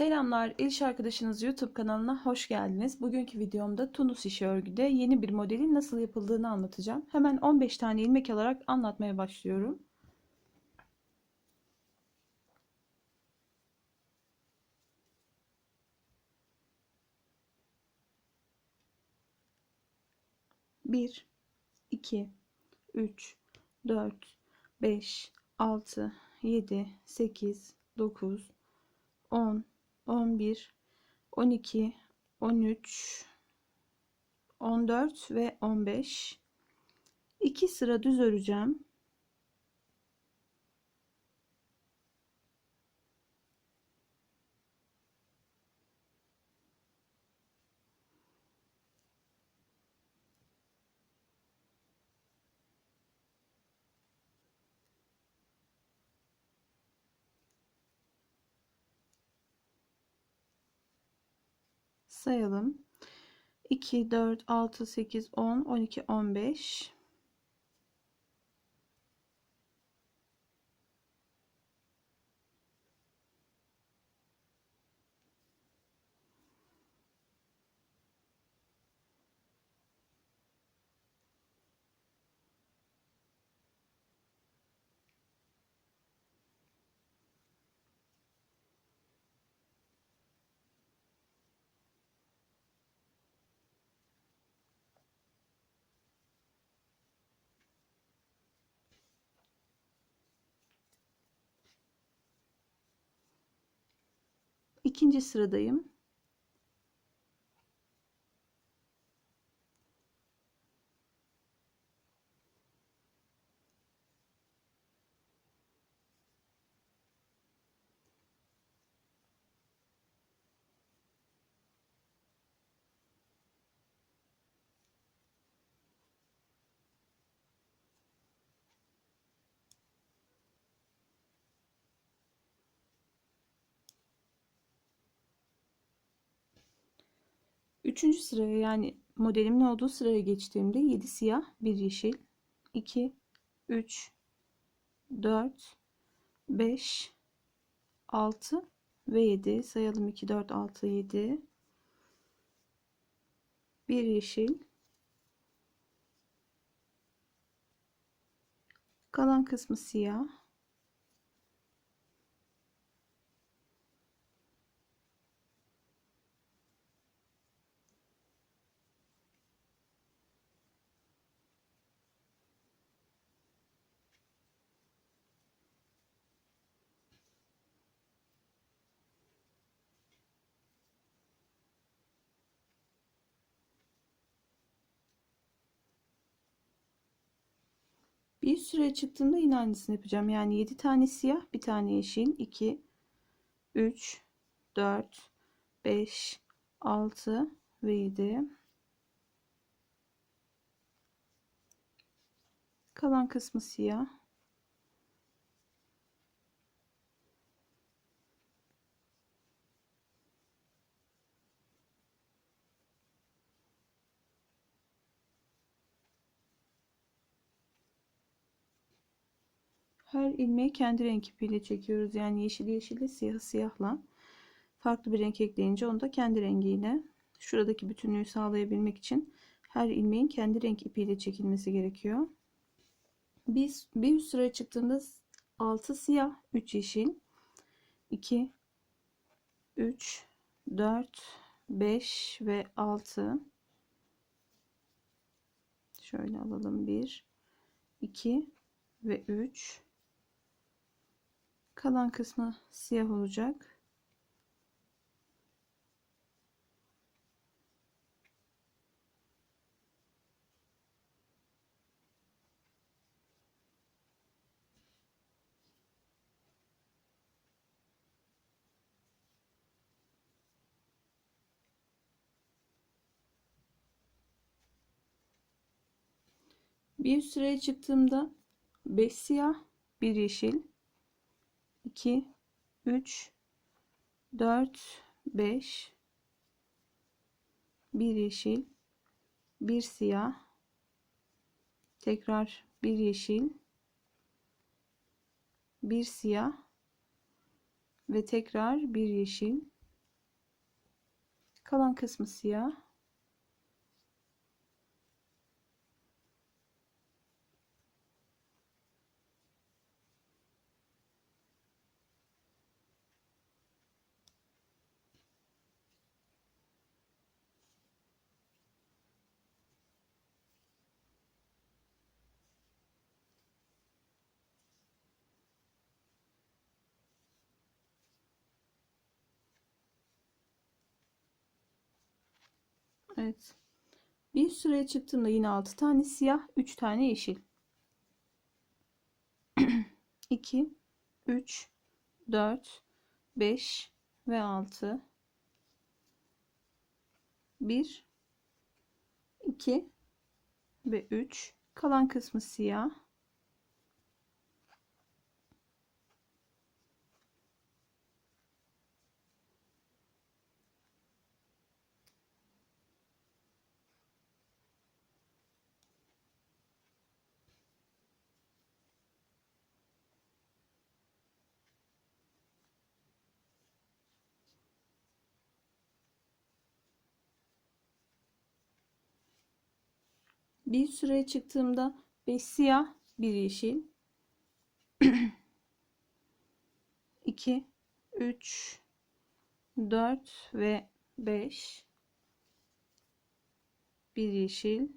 Selamlar, İliş Arkadaşınız YouTube kanalına hoş geldiniz. Bugünkü videomda Tunus işi örgüde yeni bir modelin nasıl yapıldığını anlatacağım. Hemen 15 tane ilmek alarak anlatmaya başlıyorum. Bir, iki, üç, dört, beş, altı, yedi, sekiz, dokuz, 10, 11, 12, 13, 14 ve 15. 2 sıra düz öreceğim. Sayalım. 2, 4, 6, 8, 10, 12, 15. İkinci sıradayım. Üçüncü sıraya yani modelimin olduğu sıraya geçtiğimde 7 siyah, 1 yeşil, 2, 3, 4, 5, 6 ve 7 sayalım 2, 4, 6, 7 1 yeşil. Kalan kısmı siyah Bir süre çıktığımda yine aynısını yapacağım. Yani 7 tane siyah, bir tane yeşil, 2, 3, 4, 5, 6 ve 7. Kalan kısmı siyah. Her ilmeği kendi renk ipiyle çekiyoruz. Yani yeşil yeşille siyah siyahla. Farklı bir renk ekleyince onu da kendi rengiyle. Şuradaki bütünlüğü sağlayabilmek için her ilmeğin kendi renk ipiyle çekilmesi gerekiyor. Biz bir üst sıraya çıktığında 6 siyah, 3 yeşil, 2, 3, 4, 5 ve 6. Şöyle alalım. 1, 2 ve 3. Kalan kısmı siyah olacak. Bir üst sıraya çıktığımda 5 siyah, 1 yeşil, 2 3 4 5 1 yeşil 1 siyah tekrar 1 yeşil 1 siyah ve tekrar 1 yeşil Kalan kısmı siyah. Evet. Bir sıraya çıktığımda yine 6 tane siyah, 3 tane yeşil. 2 3 4 5 ve 6 1 2 ve 3 kalan kısmı siyah Bir süreye çıktığımda 5 siyah, 1 yeşil. 2 3 4 ve 5 bir yeşil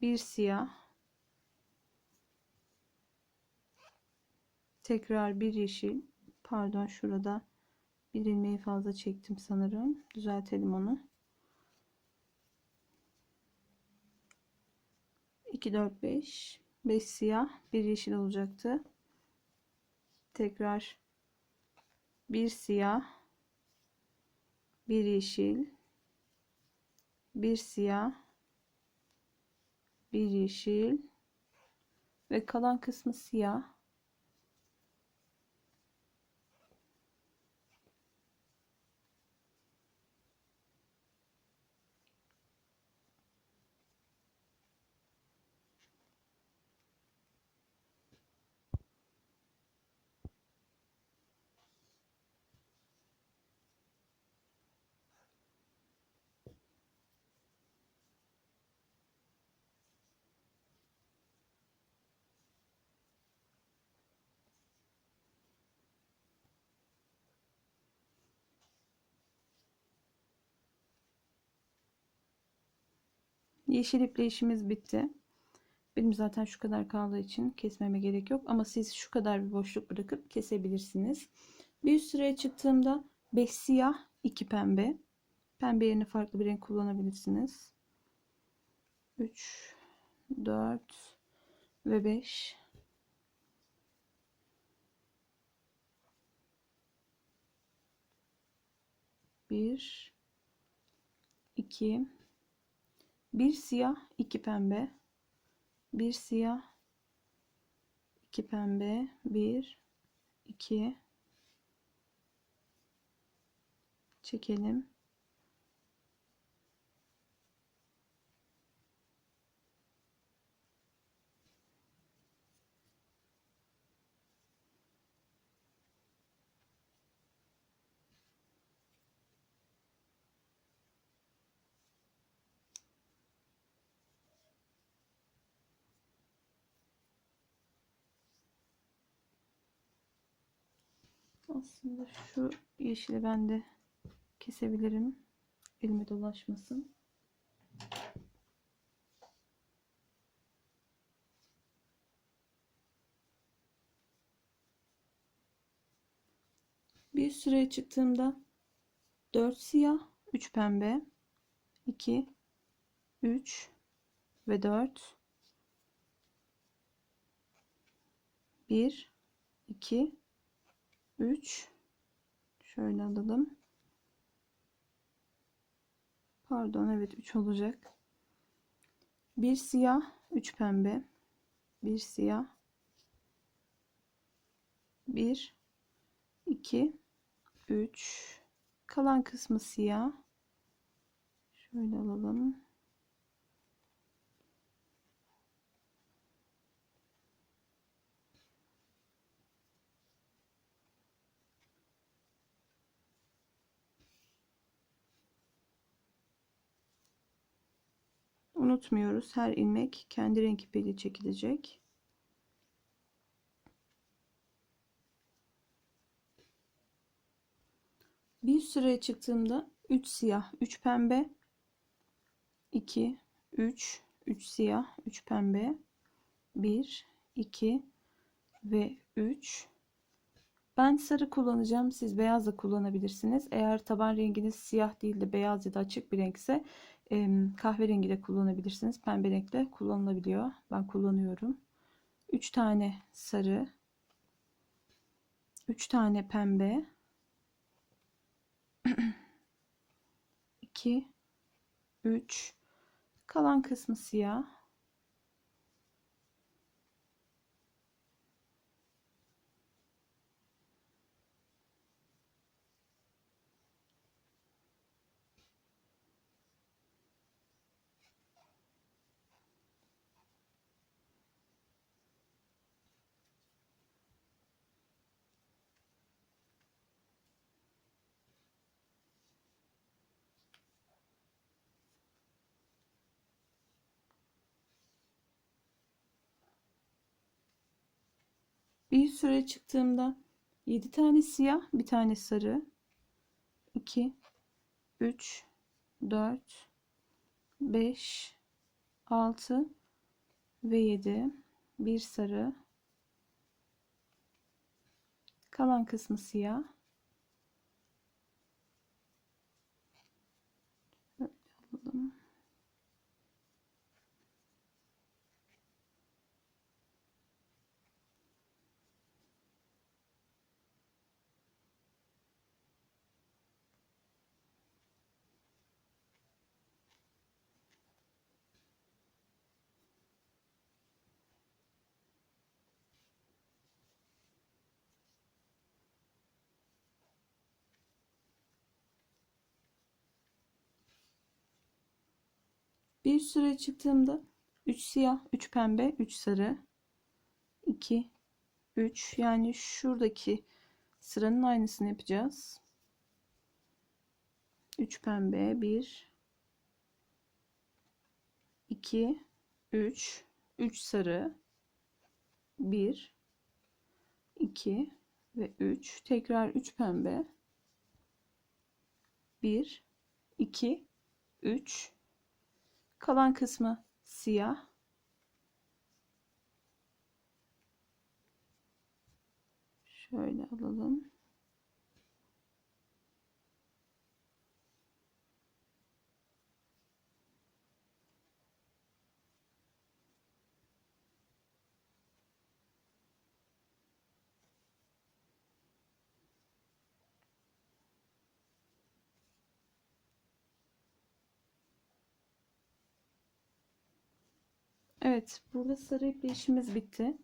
bir siyah. Tekrar bir yeşil. Pardon şurada bir ilmeği fazla çektim sanırım. Düzeltelim onu 2 4 5 5 siyah bir yeşil olacaktı. Tekrar bir siyah bir yeşil bir siyah bir yeşil ve kalan kısmı siyah Yeşil iple işimiz bitti. Benim zaten şu kadar kaldığı için kesmeme gerek yok. Ama siz şu kadar bir boşluk bırakıp kesebilirsiniz. Bir üst sıraya çıktığımda 5 siyah 2 pembe. Pembe yerine farklı bir renk kullanabilirsiniz. 3 4 ve 5 1 2 bir siyah iki pembe. Bir siyah iki pembe. Bir iki. Çekelim Aslında şu yeşili ben de kesebilirim. Elime dolaşmasın. Bir süreye çıktığımda 4 siyah, 3 pembe, 2, 3 ve 4 1 2 3 şöyle alalım. Pardon evet 3 olacak. Bir siyah, 3 pembe. Bir siyah. 1 2 3 kalan kısmı siyah. Şöyle alalım. Unutmuyoruz. Her ilmek kendi renk ipiyle çekilecek. Bir sıraya çıktığımda 3 siyah, 3 pembe, 2, 3, 3 siyah, 3 pembe, 1, 2 ve 3. Ben sarı kullanacağım. Siz beyaz da kullanabilirsiniz. Eğer taban renginiz siyah değil de beyaz ya da açık bir renkse kahverengi de kullanabilirsiniz. Pembe renkle kullanılabiliyor. Ben kullanıyorum. 3 tane sarı, 3 tane pembe, 2 3 kalan kısmı siyah Bir süre çıktığımda 7 tane siyah, bir tane sarı, 2, 3, 4, 5, 6 ve 7. Bir sarı. Kalan kısmı siyah. Alalım. Bir süre çıktığımda 3 siyah, 3 pembe, 3 sarı, 2, 3 yani şuradaki sıranın aynısını yapacağız. 3 pembe, 1, 2, 3, 3 sarı, 1, 2 ve 3. Tekrar 3 pembe, 1, 2, 3, Kalan kısmı siyah. Şöyle alalım. Evet, burada sarı iple işimiz bitti.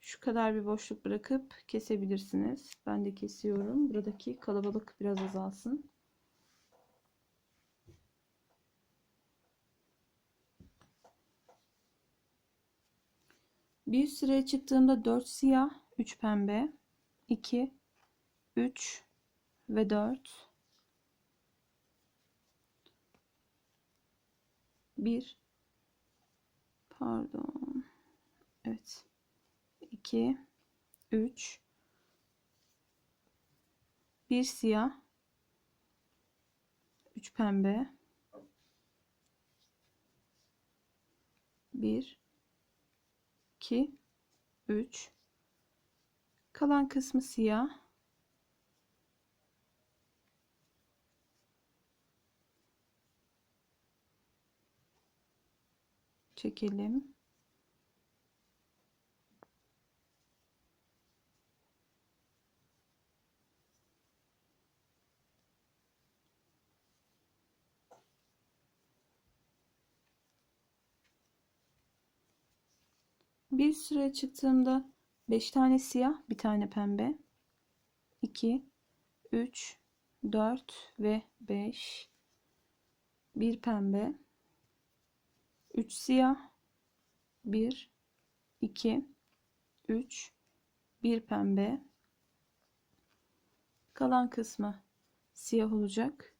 Şu kadar bir boşluk bırakıp kesebilirsiniz. Ben de kesiyorum. Buradaki kalabalık biraz azalsın. Bir sıraya çıktığımda 4 siyah, 3 pembe, 2, 3 ve 4. 1 Pardon. Evet. 2 3 1 siyah. 3 pembe. 1 2 3 kalan kısmı siyah çekelim. Bir süre çıktığımda 5 tane siyah, bir tane pembe. 2 3 4 ve 5 bir pembe 3 siyah. 1 2 3 1 pembe. Kalan kısmı siyah olacak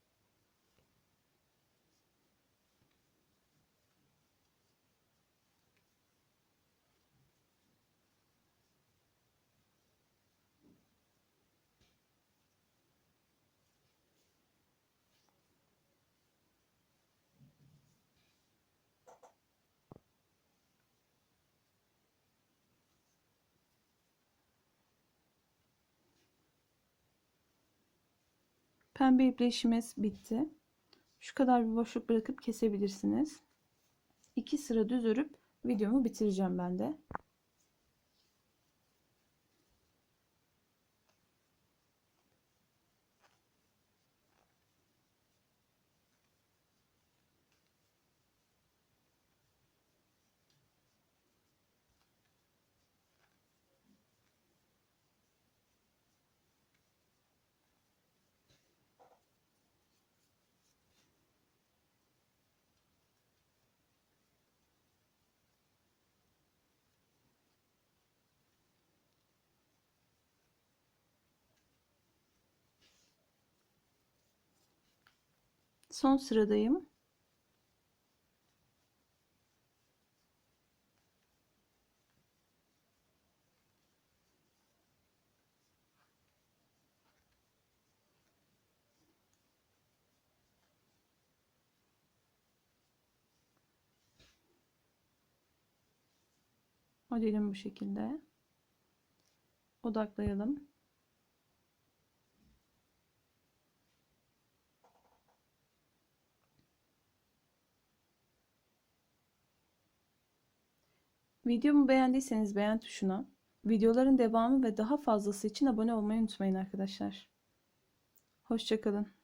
Pembe iple bitti. Şu kadar bir boşluk bırakıp kesebilirsiniz. 2 sıra düz örüp videomu bitireceğim ben de. Son sıradayım. Modelim bu şekilde. Odaklayalım. Videomu beğendiyseniz beğen tuşuna, videoların devamı ve daha fazlası için abone olmayı unutmayın arkadaşlar. Hoşçakalın.